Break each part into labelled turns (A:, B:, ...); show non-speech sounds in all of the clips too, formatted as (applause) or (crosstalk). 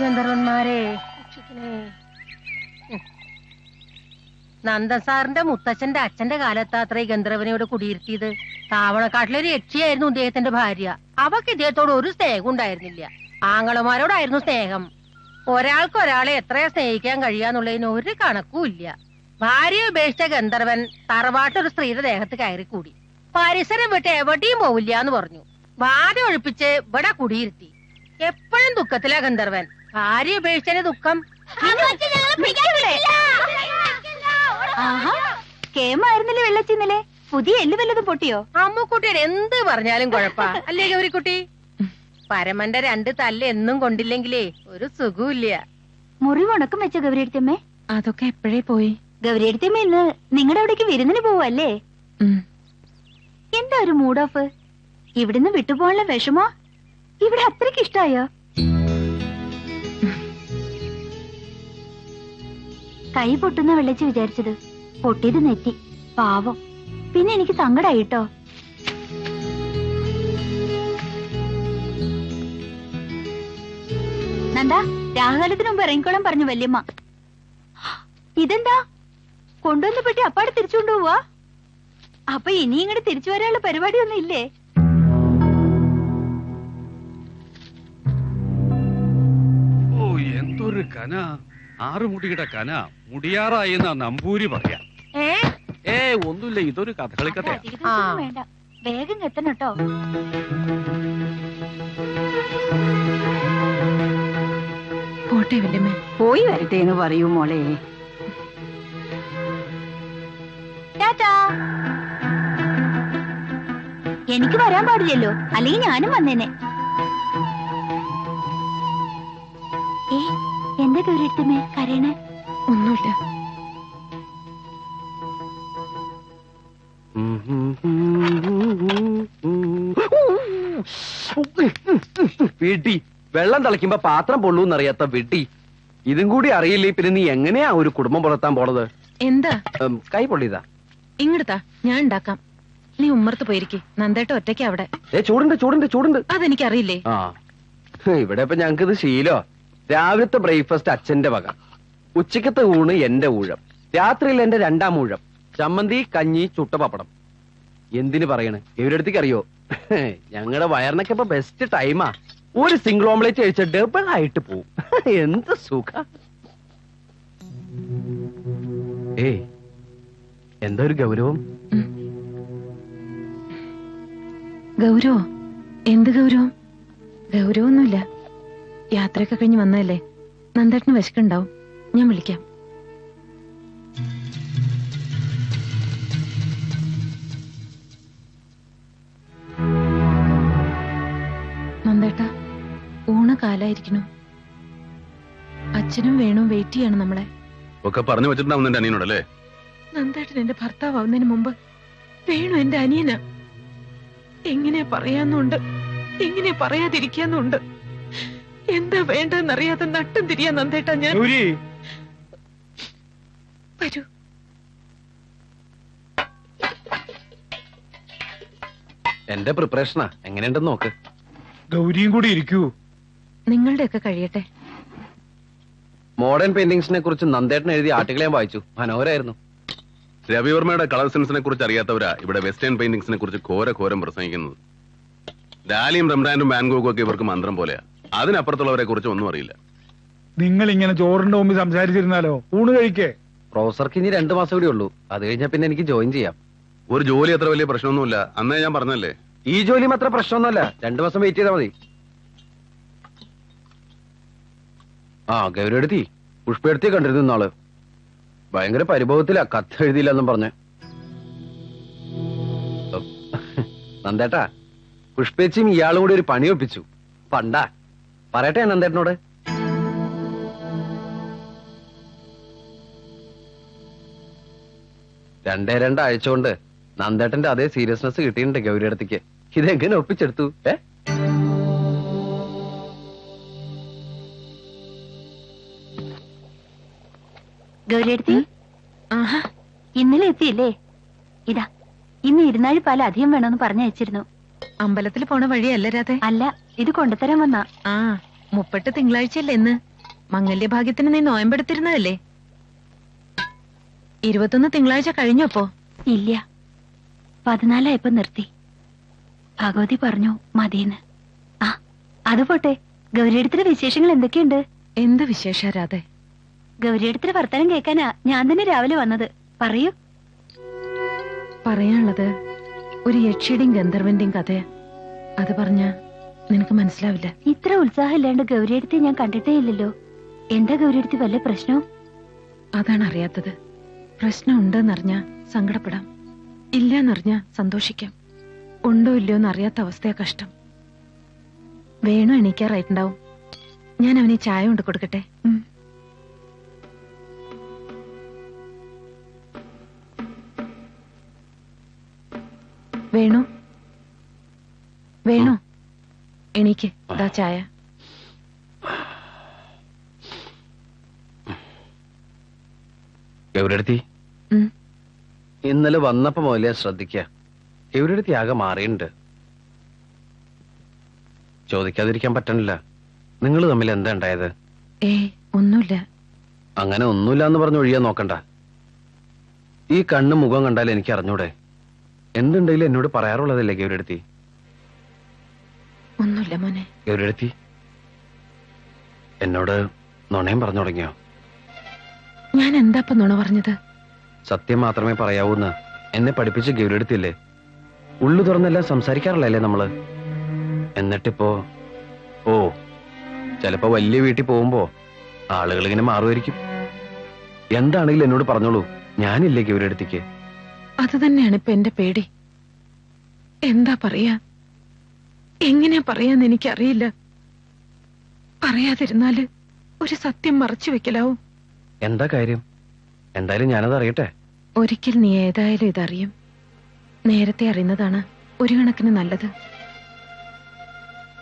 A: ഗന്ധർവന്മാരെ രക്ഷിക്കണേ. നന്ദൻ സാറിന്റെ മുത്തച്ഛന്റെ അച്ഛന്റെ കാലത്താത്ര ഈ ഗന്ധർവനോട് കുടിയിരുത്തിയത്. താവണക്കാട്ടിലൊരു യക്ഷിയായിരുന്നു ഇദ്ദേഹത്തിന്റെ ഭാര്യ. അവക്ക് ഇദ്ദേഹത്തോട് ഒരു സ്നേഹം ഉണ്ടായിരുന്നില്ല. ആങ്ങളമാരോടായിരുന്നു സ്നേഹം. ഒരാൾക്ക് ഒരാളെ എത്രയാ സ്നേഹിക്കാൻ കഴിയാന്നുള്ളതിന് ഒരു കണക്കും ഇല്ല. ഭാര്യ ഉപേക്ഷിച്ച ഗന്ധർവൻ തറവാട്ടൊരു സ്ത്രീയുടെ ദേഹത്ത് കയറി കൂടി പരിസരം വിട്ട് എവിടെയും പോവില്ല എന്ന് പറഞ്ഞു. വാദം ഒഴിപ്പിച്ച് ഇവിടെ കുടിയിരുത്തി. എപ്പോഴും ദുഃഖത്തിലാ ഗന്ധർവൻ. ഭാര്യ ഉപേക്ഷിച്ചാലെ ദുഃഖം
B: ആഹാ കേമായിരുന്നില്ലേ വെള്ളച്ചിന്നലെ പുതിയ എല്ല് വല്ലതും പൊട്ടിയോ?
A: അമ്മുക്കുട്ടിയുടെ എന്ത് പറഞ്ഞാലും കുഴപ്പാ. അല്ലേ ഗൗരിക്കുട്ടി? പരമന്റെ രണ്ട് തല്ല എന്നും കൊണ്ടില്ലെങ്കിലേ ഒരു സുഖമില്ല
B: മുറി ഉണക്കം വെച്ച ഗൗരിയടുത്തമ്മേ
C: അതൊക്കെ എപ്പോഴേ പോയി?
B: ഗൗരിയടുത്തമ്മ ഇന്ന് നിങ്ങളുടെ അവിടേക്ക് വിരുന്നിന് പോവല്ലേ? എന്താ ഒരു മൂഡ് ഓഫ് ഇവിടുന്ന് വിട്ടുപോകാനുള്ള വിഷമോ? ഇവിടെ അത്രയ്ക്ക് ഇഷ്ടായോ? കൈ പൊട്ടുന്ന വെള്ളച്ച് വിചാരിച്ചത്. പൊട്ടിയത് നെറ്റി. പാവം. പിന്നെ എനിക്ക് സങ്കടായിട്ടോ നന്ദാ രാഹുകാലത്തിന് മുമ്പ് ഇറങ്ങിക്കോളം പറഞ്ഞു വല്യമ്മ. ഇതെന്താ? കൊണ്ടുവന്ന പെട്ടി അപ്പാടെ തിരിച്ചുകൊണ്ടു പോവാ അപ്പൊ ഇനി ഇങ്ങോട്ട് തിരിച്ചു വരാനുള്ള പരിപാടിയൊന്നും ഇല്ലേ?
D: ഓ എന്തൊരു കന. ആറുമുടിയുടെ കന മുടിയാറായി എന്നാ നമ്പൂരി പറയാ.
A: ഏ?
D: ഏ ഒന്നുമില്ല ഇതൊരു കഥകളി
B: അധിക ദിവസമൊന്നും വേണ്ട. വേഗം എത്തണം കേട്ടോ.
C: പോട്ടെ വല്യമ്മേ.
E: പോയി വരട്ടെ എന്ന് പറയൂ മോളെ.
B: ടാറ്റാ. എനിക്ക് വരാൻ പാടില്ലല്ലോ. അല്ലെങ്കിൽ ഞാനും വന്നേനെ. എന്താ ഗൗരിയടുത്തമ്മേ കരയണേ?
C: ഒന്നുമില്ല.
F: വിടി. വെള്ളം തിളയ്ക്കുമ്പോ പാത്രം പൊള്ളൂന്നറിയാത്ത വിട്ടി ഇതും കൂടി അറിയില്ലേ പിന്നെ നീ എങ്ങനെയാ ഒരു കുടുംബം പുലർത്താൻ പോണത്?
C: എന്താ?
F: ഉം, കൈ പൊള്ളിയതാ.
C: ഇങ്ങടുത്താ ഞാൻ ഉണ്ടാക്കാം. നീ ഉമ്മർത്ത് പോയിരിക്കെ. നന്ദേട്ട ഒറ്റയ്ക്ക് അവിടെ.
F: ഏ ചൂടുണ്ട് ചൂടുണ്ട് ചൂടുണ്ട്.
C: അതെനിക്കറിയില്ലേ?
F: ആ. ഇവിടെ ഇപ്പൊ ഞങ്ങക്ക് ഇത് ശീലോ രാവിലത്തെ ബ്രേക്ക്ഫാസ്റ്റ് അച്ഛന്റെ വക. ഉച്ചക്കത്തെ ഊണ് എന്റെ ഊഴം. രാത്രിയിൽ എന്റെ രണ്ടാം ഊഴം. ചമ്മന്തി കഞ്ഞി ചുട്ട പപ്പടം. എന്തിനു പറയണ്? ഇവരടുത്തേക്ക് അറിയോ? ഞങ്ങളുടെ വയറിനൊക്കെ ഇപ്പൊ ബെസ്റ്റ് ടൈമാ ഒരു സിംഗിൾ ഓംലേറ്റ് കഴിച്ച ഡബിൾ ആയിട്ട് പോവും. എന്ത് സുഖ. ഏയ് എന്താ ഒരു ഗൗരവം?
C: ഗൗരവോ? എന്ത് ഗൗരവം? ഗൗരവൊന്നുമില്ല. യാത്രയൊക്കെ കഴിഞ്ഞ് വന്നതല്ലേ? നന്ദേട്ടന് വിശക്കുണ്ടാവും ഞാൻ വിളിക്കാം. നന്ദേട്ട ഊണക്കാലായിരിക്കണു അച്ഛനും വേണും വെയിറ്റ് ചെയ്യണം നമ്മളെ.
D: ഒക്കെ പറഞ്ഞു വെച്ചിട്ടുണ്ടാവും നിന്റെ അനിയനോടല്ലേ?
C: നന്ദേട്ടൻ എന്റെ ഭർത്താവുന്നതിന് മുമ്പ് വേണു എന്റെ അനിയനാ. എങ്ങനെയാ പറയാന്നുണ്ട്? എങ്ങനെയാ പറയാതിരിക്കാന്നുണ്ട്? എന്താ വേണ്ടെന്നറിയാതെ നട്ടം തിരിയാ നന്ദേട്ടാ ഞാൻ? വരൂ.
F: എന്റെ പ്രിപ്പറേഷനാ. എങ്ങനെയുണ്ടെന്ന് നോക്ക്.
G: ഗൗരിയും കൂടി ഇരിക്കൂ.
C: നിങ്ങളുടെ ഒക്കെ കഴിയട്ടെ
F: മോഡേൺ പെയിന്റിങ്സിനെ കുറിച്ച് നന്ദേട്ടൻ എഴുതിയ ആർട്ടിക്കിൾ ഞാൻ വായിച്ചു. മനോഹരായിരുന്നു.
D: രവിവർമ്മയുടെ കളർ സെൻസിനെ കുറിച്ച് അറിയാത്തവരാ ഇവിടെ വെസ്റ്റേൺ പെയിന്റിങ്സിനെ കുറിച്ച് ഘോര ഘോരം പ്രസംഗിക്കുന്നത്. ഡാലിയും റംറാനും ബാൻഗോക്കും ഒക്കെ ഇവർക്ക് മന്ത്രം പോലെയാ. അതിനപ്പുറത്തുള്ളവരെ കുറിച്ച് ഒന്നും അറിയില്ല.
G: നിങ്ങൾ ഇങ്ങനെ ചോറിന്റെ മുമ്പിൽ സംസാരിച്ചിരുന്നാലോ? ഊണ് കഴിക്കേ.
F: പ്രൊഫസർക്ക് ഇനി രണ്ടു മാസം കൂടി ഉള്ളൂ. അത് കഴിഞ്ഞാൽ പിന്നെ എനിക്ക് ജോയിൻ ചെയ്യാം.
D: ഒരു ജോലി അത്ര വലിയ പ്രശ്നമൊന്നുമില്ല. അന്നേ ഞാൻ പറഞ്ഞല്ലേ?
F: ഈ ജോലിയും അത്ര പ്രശ്നമൊന്നുമല്ല. രണ്ടു മാസം വെയിറ്റ് ചെയ്താൽ മതി. ആ ഗൗരവടുത്തി പുഷ്പെടുത്തി കണ്ടിരുന്നു ഇന്നാൾ. ഭയങ്കര പരിഭവത്തിലാ. കത്ത് എഴുതിയില്ലെന്നും പറഞ്ഞ് പറഞ്ഞ. നന്ദേട്ടാ പുഷ്പേച്ചിയും ഇയാളും കൂടി ഒരു പണി ഒപ്പിച്ചു. പണ്ടാ. പറയട്ടെ ഞാൻ നന്ദേട്ടനോട് രണ്ടേ രണ്ടാഴ്ച കൊണ്ട് നന്ദേട്ടന്റെ അതേ സീരിയസ്നെസ് കിട്ടിയിട്ടുണ്ട് ഗൗരിയടത്തേക്ക്. ഇതെങ്ങനെ ഒപ്പിച്ചെടുത്തു? ഏ?
B: ഗൗരിയടുത്തി?
C: ആഹാ
B: ഇന്നലെ എത്തിയില്ലേ? ഇതാ ഇന്ന് ഇരുന്നാഴി പാല അധികം വേണമെന്ന് പറഞ്ഞയച്ചിരുന്നു.
C: അമ്പലത്തിൽ പോണ വഴിയല്ല രാധേ?
B: അല്ല ഇത് കൊണ്ടുതരാൻ വന്ന.
C: ആ മുപ്പെട്ട് തിങ്കളാഴ്ചയല്ലേ ഇന്ന്. മംഗല്യഭാഗ്യത്തിന് നീ നോയമ്പെടുത്തിരുന്നതല്ലേ? ഇരുപത്തൊന്ന് തിങ്കളാഴ്ച കഴിഞ്ഞപ്പോ
B: ഇല്ല. പതിനാലായപ്പോ നിർത്തി. ഭഗവതി പറഞ്ഞു മതിയെന്ന്. ആ അത് പോട്ടെ. ഗൗരിയടത്തിന്റെ വിശേഷങ്ങൾ എന്തൊക്കെയുണ്ട്?
C: എന്ത് വിശേഷ രാധെ
B: ഗൗരിയടത്തിന്റെ വർത്തമാനം കേൾക്കാനാ ഞാൻ തന്നെ രാവിലെ വന്നത്. പറയൂ.
C: പറയാനുള്ളത് ഒരു യക്ഷിയുടെയും ഗന്ധർവന്റെയും കഥയാ. അത് പറഞ്ഞ നിനക്ക് മനസ്സിലാവില്ല.
B: ഇത്ര ഉത്സാഹം ഇല്ലാണ്ട് ഗൗരിയടത്തെ ഞാൻ കണ്ടിട്ടേ ഇല്ലല്ലോ. എന്താ ഗൗരിയടത്തി വല്ല പ്രശ്നവും?
C: അതാണ് അറിയാത്തത്. പ്രശ്നം ഉണ്ടെന്നറിഞ്ഞാ സങ്കടപ്പെടാം. ഇല്ലെന്നറിഞ്ഞാ സന്തോഷിക്കാം. ഉണ്ടോ ഇല്ലയോ എന്ന് അറിയാത്ത അവസ്ഥയാ കഷ്ടം. വേണു എണീക്കാറായിട്ടുണ്ടാവും? ഞാൻ അവനെ ചായ കൊണ്ട് കൊടുക്കട്ടെ? വേണോ? വേണു? ദാ ചായ
F: എവരെടുത്തി
C: ഉം.
F: ഇന്നലെ വന്നപ്പോ മുതലേ ശ്രദ്ധിക്ക. എവരെടുത്തി ആകെ മാറിയിട്ടുണ്ട് ചോദിക്കാതിരിക്കാൻ പറ്റണില്ല. നിങ്ങൾ തമ്മിൽ എന്താ ഉണ്ടായത്
C: ഒന്നുമില്ല.
F: അങ്ങനെ ഒന്നുമില്ല എന്ന് പറഞ്ഞ് ഒഴിയാൻ നോക്കണ്ട. ഈ കണ്ണ് മുഖം കണ്ടാൽ എനിക്ക് അറിഞ്ഞൂടെ എന്തുണ്ടെങ്കിലും എന്നോട് പറയാറുള്ളതല്ലേ ഗൗരിയെടുത്തി?
C: ഒന്നുമില്ല മോനെ.
F: ഗൗരിയെടുത്തി. എന്നോട് നുണയും പറഞ്ഞു തുടങ്ങിയോ?
C: ഞാൻ എന്താ ഇപ്പൊ നുണ പറഞ്ഞത്?
F: സത്യം മാത്രമേ പറയാവൂന്ന് എന്നെ പഠിപ്പിച്ച് ഗൗരിയെടുത്തില്ലേ? ഉള്ളു തുറന്നെല്ലാം സംസാരിക്കാറില്ലല്ലേ നമ്മൾ? എന്നിട്ടിപ്പോ ഓ ചിലപ്പോ വലിയ വീട്ടിൽ പോകുമ്പോ ആളുകൾ ഇങ്ങനെ മാറുമായിരിക്കും. എന്താണെങ്കിലും എന്നോട് പറഞ്ഞോളൂ ഞാനില്ലേ ഗൗരിയെടുത്തിക്ക്?
C: അത് തന്നെയാണ് ഇപ്പൊ എന്റെ പേടി. എന്താ പറയാ? എങ്ങനെയാ പറയാന്ന് എനിക്കറിയില്ല. പറയാതിരുന്നാൽ ഒരു സത്യം മറച്ചു വെക്കലാവും.
F: എന്താ കാര്യം? എന്തായാലും ഞാനത് അറിയട്ടെ.
C: ഒരിക്കൽ നീ ഏതായാലും ഇതറിയും. നേരത്തെ അറിയുന്നതാണ് ഒരു കണക്കിന് നല്ലത്.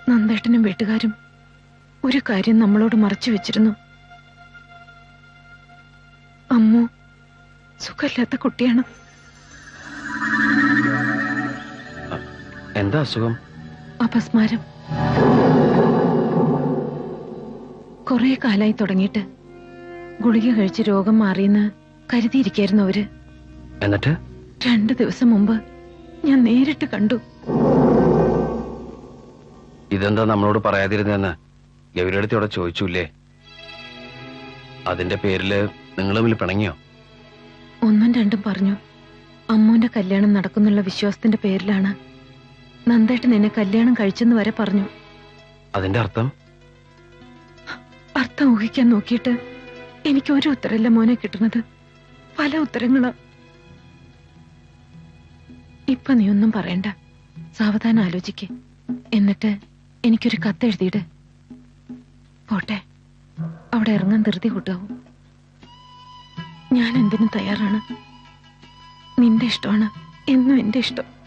C: നന്ദേട്ടനും വീട്ടുകാരും ഒരു കാര്യം നമ്മളോട് മറച്ചു വെച്ചിരുന്നു. അമ്മു സുഖമില്ലാത്ത കുട്ടിയാണ്.
F: എന്താ അസുഖം?
C: അപസ്മാരം. കുറെ കാലായി തുടങ്ങിയിട്ട് ഗുളിക കഴിച്ച് രോഗം മാറിയെന്ന് കരുതിയിരിക്കായിരുന്നു അവർ.
F: എന്നിട്ട്?
C: രണ്ടു ദിവസം മുമ്പ് ഞാൻ നേരിട്ട് കണ്ടു.
F: ഇതെന്താ നമ്മളോട് പറയാതിരുന്നെന്ന് ഗൗരിയെടുത്തിയോടെ ചോദിച്ചൂല്ലേ? അതിന്റെ പേരിൽ നിങ്ങൾ തമ്മിൽ പിണങ്ങിയോ?
C: ഒന്നും രണ്ടും പറഞ്ഞു. അമ്മുവിന്റെ കല്യാണം നടക്കുന്നുള്ള വിശ്വാസത്തിന്റെ പേരിലാണ് നന്ദേട്ടൻ നിന്നെ കല്യാണം കഴിച്ചെന്ന് വരെ പറഞ്ഞു.
F: അതിന്റെ അർത്ഥം?
C: അർത്ഥം ഊഹിക്കാൻ നോക്കിയിട്ട് എനിക്ക് ഒരു ഉത്തരല്ല മോനെ കിട്ടുന്നത്. പല ഉത്തരങ്ങളാ. ഇപ്പൊ നീ ഒന്നും പറയണ്ട. സാവധാനം ആലോചിക്കേ. എന്നിട്ട് എനിക്കൊരു കത്ത് എഴുതിയിട്. പോട്ടെ. അവിടെ ഇറങ്ങാൻ ധൃതി കൂട്ടാവും. ഞാൻ എന്തിനും തയ്യാറാണ്. നിന്റെ ഇഷ്ടമാണ്. എന്നും എന്റെ ഇഷ്ടം.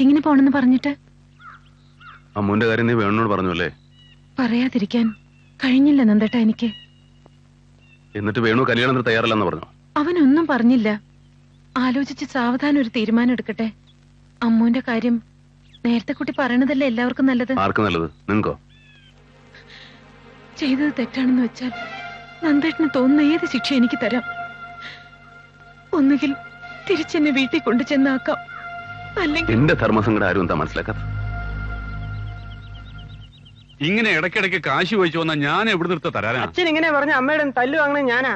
C: മീറ്റിങ്ങിന് പോണെന്ന് പറഞ്ഞിട്ട്?
D: അമ്മുന്റെ കാര്യം നീ വേണോട് പറഞ്ഞു അല്ലേ?
C: പറയാതിരിക്കാൻ കഴിഞ്ഞില്ല നന്ദേട്ട എനിക്ക്.
D: എന്നിട്ട് വേണു കല്യാണത്തിന് തയ്യാറല്ലെന്ന് പറഞ്ഞു.
C: അവനൊന്നും പറഞ്ഞില്ല. ആലോചിച്ച് സാവധാനം ഒരു തീരുമാനം എടുക്കട്ടെ. അമ്മുവിന്റെ കാര്യം നേരത്തെ കുട്ടി പറയണതല്ലേ എല്ലാവർക്കും നല്ലത്?
D: ആർക്ക് നല്ലത്? നിങ്ങൾക്കോ?
C: ചെയ്തത് തെറ്റാണെന്ന് വെച്ചാൽ നന്ദേട്ടന് തോന്നുന്ന ഏത് ശിക്ഷ എനിക്ക് തരാം. ഒന്നുകിൽ തിരിച്ചെന്നെ വീട്ടിൽ കൊണ്ടു ചെന്നാക്കാം
D: എന്റെ ധർമ്മസങ്കടം ആരും എന്താ മനസ്സിലാക്കാത്ത
H: ഇങ്ങനെ ഇടയ്ക്കിടയ്ക്ക് കാശ് ചോദിച്ചു വന്ന ഞാൻ എവിടെ നിർത്ത തരാനാ?
I: അച്ഛൻ ഇങ്ങനെ പറഞ്ഞ അമ്മയുടെ തല്ലു വാങ്ങണേ ഞാനാ.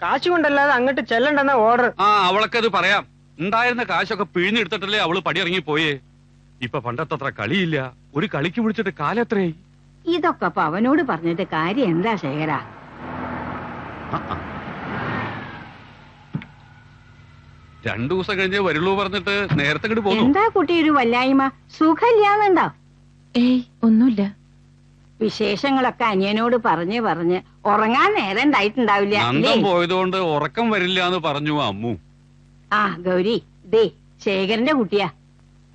I: കാശ് കൊണ്ടല്ലാതെ അങ്ങോട്ട് ചെല്ലണ്ടെന്ന ഓർഡർ.
H: ആ അവളൊക്കത് പറയാം. ഉണ്ടായിരുന്ന കാശൊക്കെ പിഴിഞ്ഞെടുത്തിട്ടല്ലേ അവൾ പടിയിറങ്ങി പോയേ. ഇപ്പൊ പണ്ടത്തത്ര കളിയില്ല. ഒരു കളിക്ക് വിളിച്ചിട്ട് കാലെത്രയായി?
E: ഇതൊക്കെ അപ്പൊ അവനോട് പറഞ്ഞിട്ട് കാര്യം എന്താ ശേഖര?
H: രണ്ടു ദിവസം കഴിഞ്ഞേ വരുള്ളൂ പറഞ്ഞിട്ട് നേരത്തെ ഇങ്ങോട്ട് പോകും
E: എന്താ കുട്ടി ഒരു വല്ലായ്മ? സുഖമില്ലാന്നുണ്ടോ?
C: ഏയ് ഒന്നുമില്ല.
E: വിശേഷങ്ങളൊക്കെ അനിയനോട് പറഞ്ഞ് പറഞ്ഞ് ഉറങ്ങാൻ നേരം ഉണ്ടായിട്ടുണ്ടാവില്ല.
H: നന്ദം
E: ഇല്ലേ?
H: പോയതുകൊണ്ട് ഉറക്കം വരില്ല എന്ന് പറഞ്ഞു അമ്മു.
E: ആ ഗൗരി ദേ ശേഖരന്റെ കുട്ടിയാ.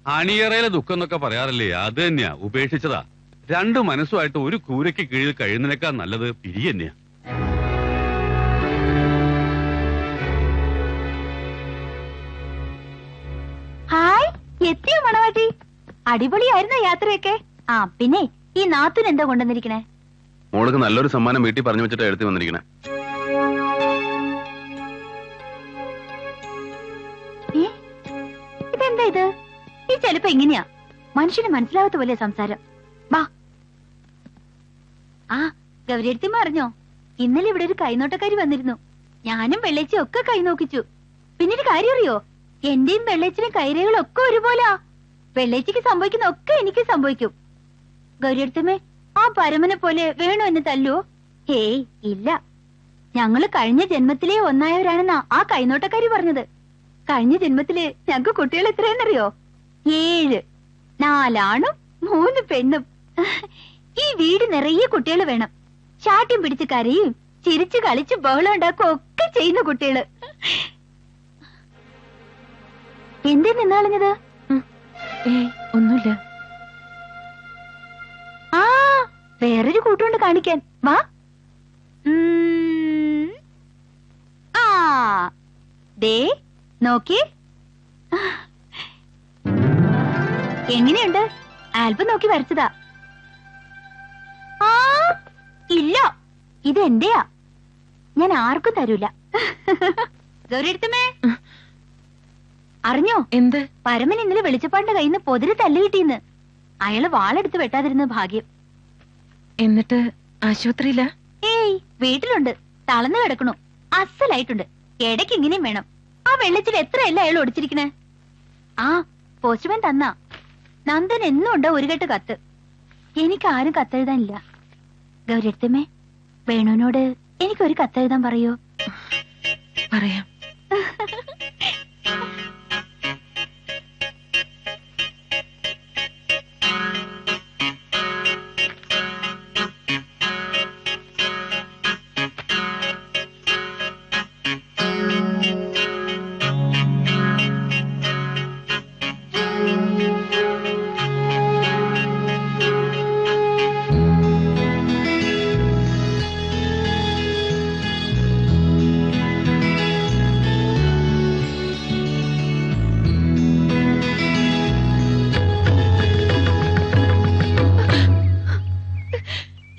H: അണിയറയിലെ ദുഃഖം എന്നൊക്കെ പറയാറില്ലേ? അത് തന്നെയാ ഉപേക്ഷിച്ചതാ. രണ്ട് മനസ്സുമായിട്ട് ഒരു കൂരയ്ക്ക് കീഴിൽ കഴിയുന്നതിനേക്കാൾ നല്ലത് പിരി തന്നെയാ
B: എത്തിയോ മണവാട്ടി? അടിപൊളിയായിരുന്ന യാത്രയൊക്കെ? ആ പിന്നെ ഈ നാത്തുൻ എന്താ കൊണ്ടുവന്നിരിക്കണേ?
D: മോൾക്ക് നല്ലൊരു സമ്മാനം വീട്ടിൽ പറഞ്ഞു വെച്ചിട്ട് എഴുതി വന്നിരിക്കണേ?
B: ഇതെന്താ ഇത്? ഈ ചെലപ്പോ എങ്ങനെയാ മനുഷ്യന് മനസ്സിലാവാത്ത പോലെ സംസാരം. വാ. ആ ഗൗരിയടുത്തിമ്മ അറിഞ്ഞോ? ഇന്നലെ ഇവിടെ ഒരു കൈനോട്ടക്കാരി വന്നിരുന്നു. ഞാനും വെള്ളേച്ചിയും ഒക്കെ കൈ നോക്കിച്ചു. പിന്നെ ഒരു കാര്യം അറിയോ? എന്റെയും വെള്ളേച്ചിനും കൈരകളൊക്കെ ഒരുപോലാ. വെള്ളേച്ചിക്ക് സംഭവിക്കുന്ന ഒക്കെ എനിക്ക് സംഭവിക്കും. ഗൗരിയടുത്തമ്മേ ആ പരമനെ പോലെ വേണോ എന്നെ തല്ലുവോ? ഹേയ് ഇല്ല. ഞങ്ങൾ കഴിഞ്ഞ ജന്മത്തിലേ ഒന്നായവരാണെന്നാ ആ കൈനോട്ടക്കാരി പറഞ്ഞത്. കഴിഞ്ഞ ജന്മത്തിൽ ഞങ്ങക്ക് കുട്ടികൾ എത്രയെന്നറിയോ ഏഴ്. നാലാണും മൂന്ന് പെണ്ണും. ഈ വീട് നിറയെ കുട്ടികൾ വേണം. ചാട്ടിയും പിടിച്ച് കരയും ചിരിച്ചു കളിച്ച് ബഹളം ഉണ്ടാക്കുക ഒക്കെ ചെയ്യുന്ന കുട്ടികൾ. എന്തേ നിന്നാളിഞ്ഞത്?
C: ഏയ് ഒന്നുമില്ല.
B: ആ വേറൊരു കൂട്ടുകൊണ്ട് കാണിക്കാൻ. വാ. ആ. ദേ നോക്കി. എങ്ങനെയുണ്ട്? ആൽബം നോക്കി വരച്ചതാ. ആ ഇല്ല. ഇത് എന്റെയാ ഞാൻ ആർക്കും തരൂല. ഗൗരിയടുത്തമ്മേ. അറിഞ്ഞോ?
C: എന്ത്?
B: പരമൻ ഇന്നലെ വെളിച്ചപ്പാടിന്റെ കയ്യിൽ നിന്ന് പൊതിരി തല്ല് കിട്ടിയെന്ന് അയാൾ വാളെടുത്ത് വെട്ടാതിരുന്ന ഭാഗ്യം.
C: എന്നിട്ട് ആശുപത്രിയില?
B: ഏയ് വീട്ടിലുണ്ട്. തളർന്നു കിടക്കണു. അസലായിട്ടുണ്ട്. ഇടയ്ക്ക് ഇങ്ങനെയും വേണം. ആ വെള്ളത്തിൽ എത്രയല്ല അയാൾ ഒടിച്ചിരിക്കണേ? ആ പോസ്റ്റ്മാൻ തന്ന. നന്ദൻ എന്നും ഉണ്ടോ ഒരു കെട്ട് കത്ത്. എനിക്ക് ആരും കത്തെഴുതാനില്ല. ഗൗരത്തമ്മേ വേണുവിനോട് എനിക്കൊരു കത്തെഴുതാൻ പറയോ?
C: പറയാം.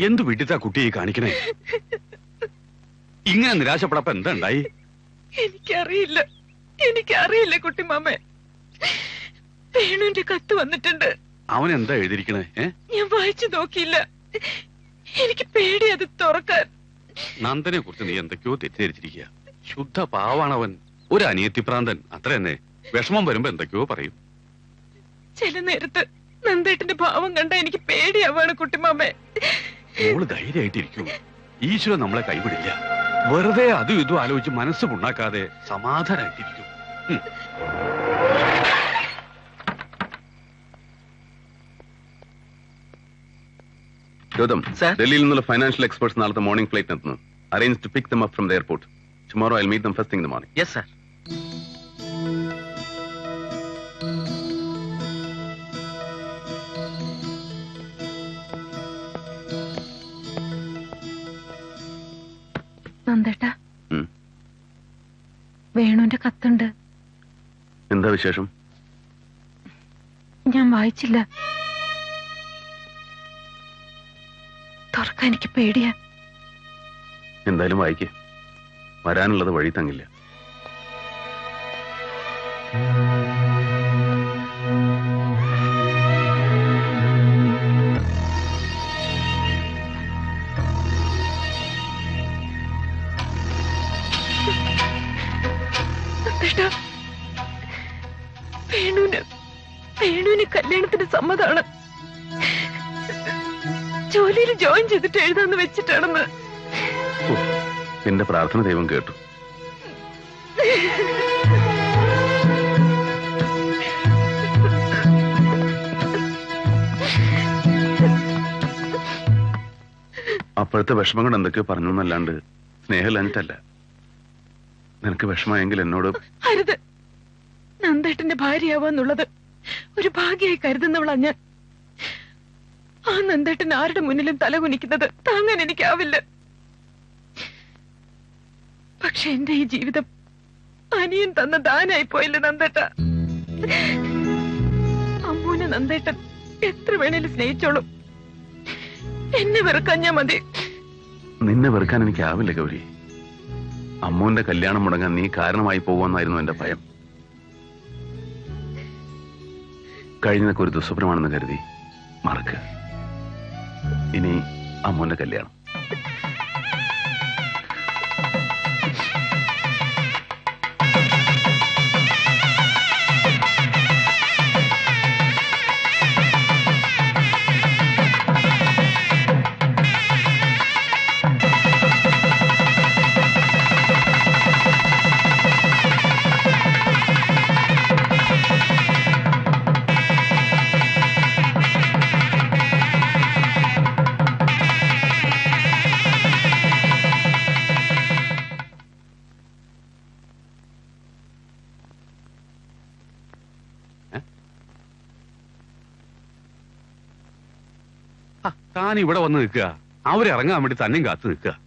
H: എന്ത് വിട്ടിത്താ കുട്ടിയെ കാണിക്കണേ? ഇങ്ങനെ നിരാശപ്പെടപ്പ എന്താ ഉണ്ടായി?
C: എനിക്കറിയില്ല. എനിക്കറിയില്ല കുട്ടിമാമേ വേണുവിന്റെ കത്ത് വന്നിട്ടുണ്ട്.
H: അവൻ എന്താ എഴുതിയിരിക്കണേ
C: ഞാൻ വായിച്ചു നോക്കിയില്ല. എനിക്ക് പേടി അത് തുറക്കാൻ.
H: നന്ദനെ കുറിച്ച് നീ എന്തൊക്കെയോ തെറ്റിദ്ധരിച്ചിരിക്കുക. ശുദ്ധ പാവാണവൻ. ഒരു അനിയത്തിപ്രാന്തൻ. അത്ര തന്നെ. വിഷമം വരുമ്പോ എന്തൊക്കെയോ പറയും.
C: ചില നേരത്ത് നന്ദേട്ടന്റെ ഭാവം കണ്ട എനിക്ക് പേടിയാവാണ് കുട്ടിമാമേ
H: മോൾ ധൈര്യമായിട്ടിരിക്കൂ. ഈശ്വരൻ നമ്മളെ കൈവിടില്ല. വെറുതെ അതും ഇതും ആലോചിച്ച് മനസ്സ് പുണ്ണാക്കാതെ സമാധാനായിട്ടിരിക്കൂ ഉം.
D: ഗൗതം
F: Sir.
D: ഡൽഹിയിൽ നിന്നുള്ള ഫൈനാൻഷ്യൽ എക്സ്പെർട്സ് നാളത്തെ മോർണിംഗ് ഫ്ലൈറ്റ് എത്തുന്നു. Arrange to pick them up from the airport tomorrow I meet them first thing the morning
F: yes sir
C: വേണുവിന്റെ കത്തുണ്ട്.
D: എന്താ വിശേഷം?
C: ഞാൻ വായിച്ചില്ല. തുറക്കാൻ എനിക്ക് പേടിയാ.
D: എന്തായാലും വായിക്കേ. വരാനുള്ളത് വഴി തങ്ങില്ല.
C: ജോലിയിൽ ജോയിൻ ചെയ്തിട്ട് എഴുതാന്ന് വെച്ചിട്ടാണെന്ന്.
D: നിന്റെ പ്രാർത്ഥന ദൈവം കേട്ടു. അപ്പോഴത്തെ വിഷമം കൊണ്ട് എന്തൊക്കെയോ പറഞ്ഞു എന്നല്ലാണ്ട് സ്നേഹമില്ലാഞ്ഞിട്ടല്ല നിനക്ക് വിഷമമെങ്കിൽ എന്നോട്
C: അരുത്. നന്ദേട്ടന്റെ ഭാര്യയാവാന്നുള്ളത് ഒരു ഭാഗ്യമായി കരുതുന്നവളാ ഞാൻ. ആ നന്ദേട്ടൻ ആരുടെ മുന്നിലും തല കുനിക്കുന്നത് താങ്ങാൻ എനിക്കാവില്ല. പക്ഷെ എന്റെ ഈ ജീവിതം അനിയൻ തന്ന ദാനായി പോയില്ല നന്ദേട്ട. അമ്മൂനെ നന്ദേട്ടൻ എത്ര വേണേലും സ്നേഹിച്ചോളൂ. എന്നെ വെറുക്കാൻ ഞാൻ മതി.
D: നിന്നെ വെറുക്കാൻ എനിക്കാവില്ല ഗൗരി. അമ്മുവിന്റെ കല്യാണം മുടങ്ങാൻ നീ കാരണമായി പോകുമെന്നായിരുന്നു എന്റെ ഭയം. കഴിഞ്ഞതൊക്കെ ഒരു ദുസ്വപ്നമാണെന്ന് കരുതി മറക്ക്. ഇനി അമ്മുവിന്റെ കല്യാണം.
H: താൻ ഇവിടെ വന്ന് നിൽക്കുക. അവരിറങ്ങാൻ വേണ്ടി തന്നെയും കാത്തു നിൽക്കുക.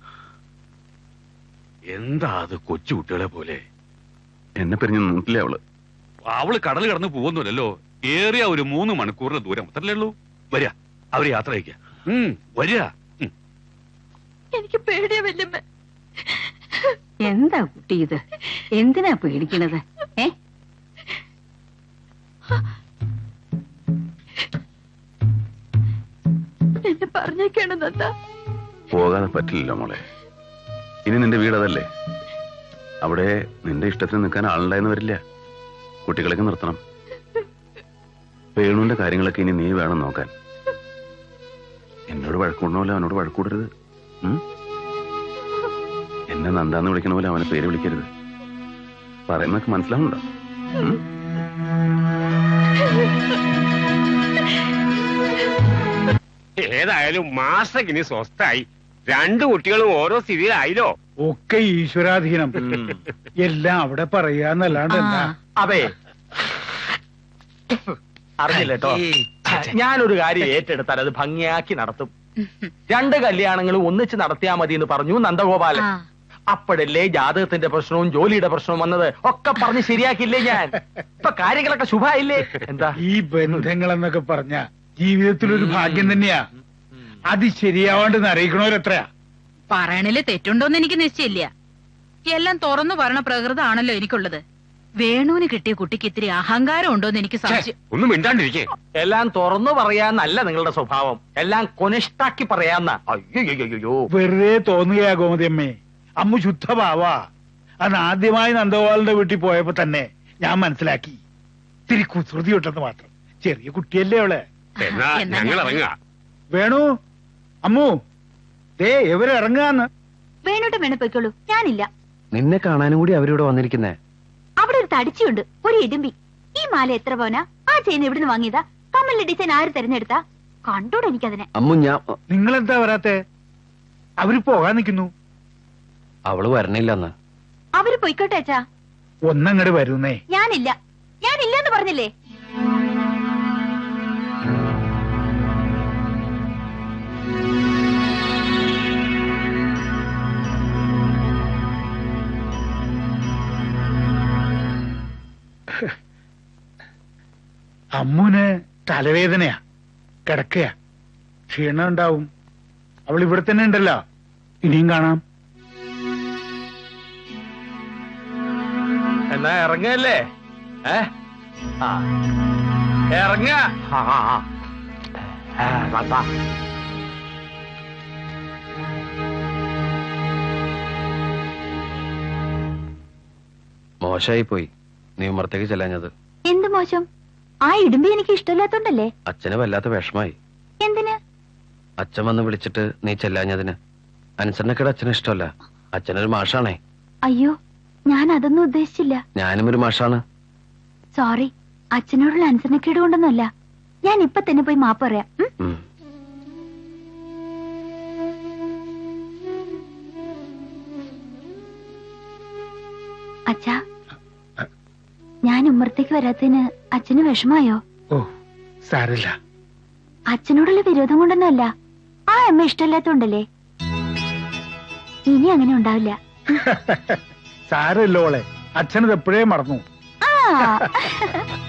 H: എന്താ അത് കൊച്ചു കുട്ടികളെ പോലെ?
D: എന്നെ പിരിഞ്ഞ് നിന്നിട്ടില്ലേ അവൾ?
H: അവൾ കടൽ കടന്ന് പോകുന്നില്ലല്ലോ ഏറിയ ഒരു മൂന്ന് മണിക്കൂറിന്റെ ദൂരം അത്രല്ലേ ഉള്ളൂ. വരിക. അവർ യാത്ര അയക്കുക. ഉം വരിക.
C: എനിക്ക് പേടിയാ വല്യമ്മ.
E: എന്താ കുട്ടി ഇത്? എന്തിനാ പേടിക്കണത്? ഏ?
C: എന്നെ പറഞ്ഞേക്കാണ് നന്ദ.
D: പോകാതെ പറ്റില്ലല്ലോ മോളെ. ഇനി നിന്റെ വീടതല്ലേ അവിടെ നിന്റെ ഇഷ്ടത്തിന് നിൽക്കാൻ ആളുണ്ടായെന്ന് വരില്ല. കുട്ടികളൊക്കെ നിർത്തണം. വേണുവിന്റെ കാര്യങ്ങളൊക്കെ ഇനി നീ വേണം നോക്കാൻ. എന്നോട് വഴക്കൂടണ പോലെ അവനോട് വഴക്കൂടരുത്? എന്നെ നന്ദാന്ന് വിളിക്കണ പോലെ അവനെ പേര് വിളിക്കരുത്. പറയുന്നൊക്കെ മനസ്സിലാവുന്നുണ്ടോ?
J: ഏതായാലും മാസകിന് സ്വസ്ഥായി. രണ്ടു കുട്ടികളും ഓരോ സ്ഥിതിയിലായില്ലോ.
G: ഒക്കെ ഈശ്വരാധീനം. എല്ലാം അവിടെ പറയാന്നല്ലാണ്ട് എന്താ?
K: അതെ. അറിഞ്ഞില്ല കേട്ടോ. ഞാനൊരു കാര്യം ഏറ്റെടുത്താൽ അത് ഭംഗിയാക്കി നടത്തും. രണ്ട് കല്യാണങ്ങളും ഒന്നിച്ച് നടത്തിയാ മതി എന്ന് പറഞ്ഞു നന്ദഗോപാലൻ. അപ്പോഴല്ലേ ജാതകത്തിന്റെ പ്രശ്നവും ജോലിയുടെ പ്രശ്നവും വന്നത്? ഒക്കെ പറഞ്ഞ് ശരിയാക്കിയില്ലേ ഞാൻ? ഇപ്പൊ കാര്യങ്ങളൊക്കെ ശുഭായില്ലേ? എന്താ?
G: ഈ ബന്ധങ്ങൾ എന്നൊക്കെ പറഞ്ഞ ജീവിതത്തിലൊരു ഭാഗ്യം തന്നെയാ. അത് ശരിയാവാണ്ട് എത്രയാ?
L: പറയണിൽ തെറ്റുണ്ടോന്ന് എനിക്ക് നിശ്ചയില്ല. എല്ലാം തുറന്നു പറഞ്ഞ പ്രകൃതമാണല്ലോ എനിക്കുള്ളത്. വേണുവിന് കിട്ടിയ കുട്ടിക്ക് ഇത്തിരി അഹങ്കാരം ഉണ്ടോന്ന് എനിക്ക് സംശയം.
J: ഒന്നും മിണ്ടാണ്ടിരിക്കേ.
K: എല്ലാം തുറന്നു പറയാന്നല്ല നിങ്ങളുടെ സ്വഭാവം. എല്ലാം കൊനിഷ്ടാക്കി പറയാന്ന. അയ്യോ
G: വെറുതെ തോന്നുകയാ ഗോമതിയമ്മേ. അമ്മ ശുദ്ധഭാവാ അന്ന് ആദ്യമായി നന്ദഗോപാലിന്റെ വീട്ടിൽ പോയപ്പോ തന്നെ ഞാൻ മനസ്സിലാക്കി. ഇത്തിരി കുസൃതി ഉണ്ടെന്ന് മാത്രം. ചെറിയ കുട്ടിയല്ലേ അവൾ.
J: എന്നാ ഞങ്ങൾ ഇറങ്ങുക
G: വേണു അമ്മു ദേ ഇവർ ഇറങ്ങാന്ന്
B: വേണോട്ട് വേണേ പൊയ്ക്കോളൂ. ഞാനില്ല.
F: നിന്നെ കാണാനും കൂടി അവരിവിടെ വന്നിരിക്കുന്നേ.
B: അവിടെ ഒരു തടിച്ചുണ്ട് ഒരു ഇടുമ്പി ഈ മാല എത്ര പോനാ ആ ചെയിൻ എവിടുന്ന് വാങ്ങിയതാ? കമ്മലിന്റെ ഡിസൈൻ ആര് തെരഞ്ഞെടുത്താ? കണ്ടോടെ എനിക്കതിനെ.
F: അമ്മു ഞാൻ
G: നിങ്ങളെന്താ വരാത്തെ? അവർ പോകാൻ നിൽക്കുന്നു.
F: അവൾ വരണില്ലെന്ന്.
B: അവർ പൊയ്ക്കോട്ടെ അച്ഛാ.
G: ഒന്നങ്ങട് വരുന്നേ.
B: ഞാനില്ല. ഞാനില്ലെന്ന് പറഞ്ഞില്ലേ?
G: അമ്മുന് തലവേദനയാ. കിടക്കയാ. ക്ഷീണം ഉണ്ടാവും. അവൾ ഇവിടെ തന്നെ ഉണ്ടല്ലോ. ഇനിയും കാണാം.
K: എന്നാ ഇറങ്ങല്ലേ? ഏ? ആ. ഇറങ്ങ. മോശായി.
F: മോശമായി പോയി നീ ഉമ്മറത്തേക്ക് ചെല്ലാഞ്ഞത്.
B: എന്ത് മോശം? ആ ഇടുമ്പി എനിക്ക് ഇഷ്ടമില്ലാത്തോണ്ടല്ലേ?
F: അച്ഛന് വല്ലാത്ത വിഷമായി.
B: എന്തിന്?
F: അച്ഛൻ വന്ന് വിളിച്ചിട്ട് നീ ചെല്ലാഞ്ഞതിന്. അനുസരണക്കേട് അച്ഛന് ഇഷ്ടമല്ല. അച്ഛനൊരു മാഷാണേ.
B: അയ്യോ ഞാൻ അതൊന്നും ഉദ്ദേശിച്ചില്ല.
F: ഞാനും ഒരു മാഷാണ്.
B: സോറി അച്ഛനോടുള്ള അനുസരണക്കേട് കൊണ്ടൊന്നുമല്ല. ഞാൻ ഇപ്പൊ തന്നെ പോയി മാപ്പ് പറയാം. അച്ഛാ ഉമ്മറത്തേക്ക് വരാത്തതിന് അച്ഛന് വിഷമായോ
G: ഓ സാരല്ല
B: അച്ഛനോടുള്ള വിരോധം കൊണ്ടൊന്നല്ല ആ അമ്മ ഇഷ്ടമില്ലാത്തോണ്ടല്ലേ ഇനി അങ്ങനെ ഉണ്ടാവില്ല. (laughs)
G: സാരല്ലോളെ അച്ഛനത് എപ്പോഴേ മറന്നു.
B: ആ. (laughs)